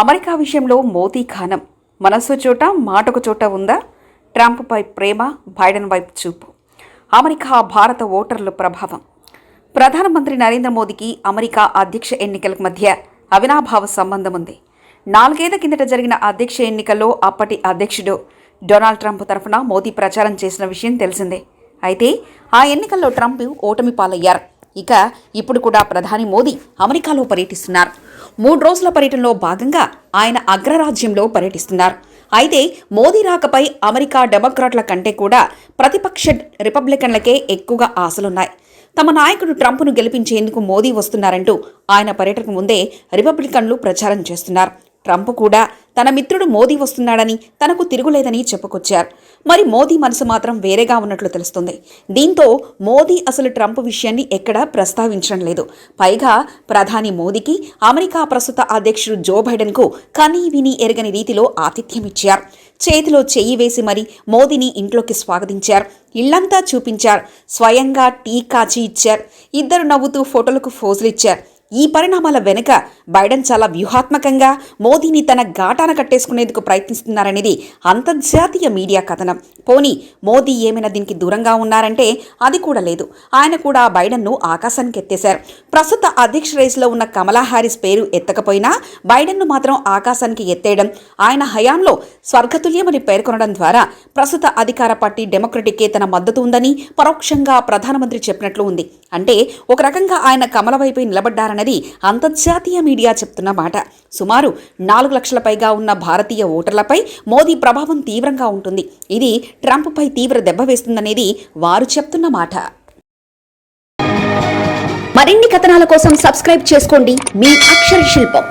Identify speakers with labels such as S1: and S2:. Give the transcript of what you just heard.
S1: America విషయంలో మోదీ ఖానం. మనస్సు చోట మాటకు చోట ఉందా? ట్రంప్పై ప్రేమ బైడెన్ వైపు చూపు. అమెరికా భారత ఓటర్ల ప్రభావం. ప్రధానమంత్రి నరేంద్ర మోదీకి అమెరికా అధ్యక్ష ఎన్నికల మధ్య అవినాభావ సంబంధం ఉంది. నాలుగేళ్ళ కిందట జరిగిన అధ్యక్ష ఎన్నికల్లో అప్పటి అధ్యక్షుడు డొనాల్డ్ ట్రంప్ తరఫున మోదీ ప్రచారం చేసిన విషయం తెలిసిందే. అయితే ఆ ఎన్నికల్లో ట్రంప్ ఓటమి పాలయ్యారు ఇక ఇప్పుడు కూడా ప్రధాని మోదీ అమెరికాలో పర్యటిస్తున్నారు. మూడు రోజుల పర్యటనలో భాగంగా ఆయన అగ్రరాజ్యంలో పర్యటిస్తున్నారు. అయితే మోదీ రాకపై అమెరికా డెమోక్రాట్ల కంటే కూడా ప్రతిపక్ష రిపబ్లికన్లకే ఎక్కువగా ఆశలున్నాయి. తమ నాయకుడు ట్రంప్ను గెలిపించేందుకు మోదీ వస్తున్నారంటూ ఆయన పర్యటనకు ముందే రిపబ్లికన్లు ప్రచారం చేస్తున్నారు. ట్రంప్ కూడా తన మిత్రుడు మోదీ వస్తున్నాడని తనకు తిరుగులేదని చెప్పుకొచ్చారు. మరి మోదీ మనసు మాత్రం వేరేగా ఉన్నట్లు తెలుస్తుంది. దీంతో మోదీ అసలు ట్రంప్ విషయాన్ని ఎక్కడా ప్రస్తావించడం లేదు. పైగా ప్రధాని మోదీకి అమెరికా ప్రస్తుత అధ్యక్షుడు జో బైడెన్కు కనీ విని ఎరగని రీతిలో ఆతిథ్యం ఇచ్చారు. చేతిలో చెయ్యి వేసి మరి మోదీని ఇంట్లోకి స్వాగతించారు. ఇళ్ళంతా చూపించారు. స్వయంగా టీ కాచి ఇచ్చారు. ఇద్దరు నవ్వుతూ ఫోటోలకు ఫోజులు ఇచ్చారు. ఈ పరిణామాల వెనుక బైడెన్ చాలా వ్యూహాత్మకంగా మోదీని తన ఘాటాన కట్టేసుకునేందుకు ప్రయత్నిస్తున్నారనేది అంతర్జాతీయ మీడియా కథనం. పోనీ మోదీ ఏమైనా దీనికి దూరంగా ఉన్నారంటే అది కూడా లేదు. ఆయన కూడా బైడెన్ను ఆకాశానికి ఎత్తేశారు ప్రస్తుత అధ్యక్ష రేసులో ఉన్న కమలా హారిస్ పేరు ఎత్తకపోయినా బైడెన్ను మాత్రం ఆకాశానికి ఎత్తేయడం ఆయన హయాంలో స్వర్గతుల్యమని పేర్కొనడం ద్వారా ప్రస్తుత అధికార పార్టీ డెమోక్రటిక్కే తన మద్దతు ఉందని పరోక్షంగా ప్రధానమంత్రి చెప్పినట్లు ఉంది. అంటే ఒక రకంగా ఆయన కమల వైపు అన్నది అంతర్జాతీయ మీడియా చెప్తున్న మాట. సుమారు నాలుగు లక్షల పైగా ఉన్న భారతీయ ఓటర్లపై మోదీ ప్రభావం తీవ్రంగా ఉంటుంది. ఇది ట్రంప్పై తీవ్ర దెబ్బ వేస్తుందనేది వారు చెప్తున్న మాట.
S2: మరిన్ని కథనాల కోసం సబ్స్క్రైబ్ చేసుకోండి. మీ అక్షర శిల్పం.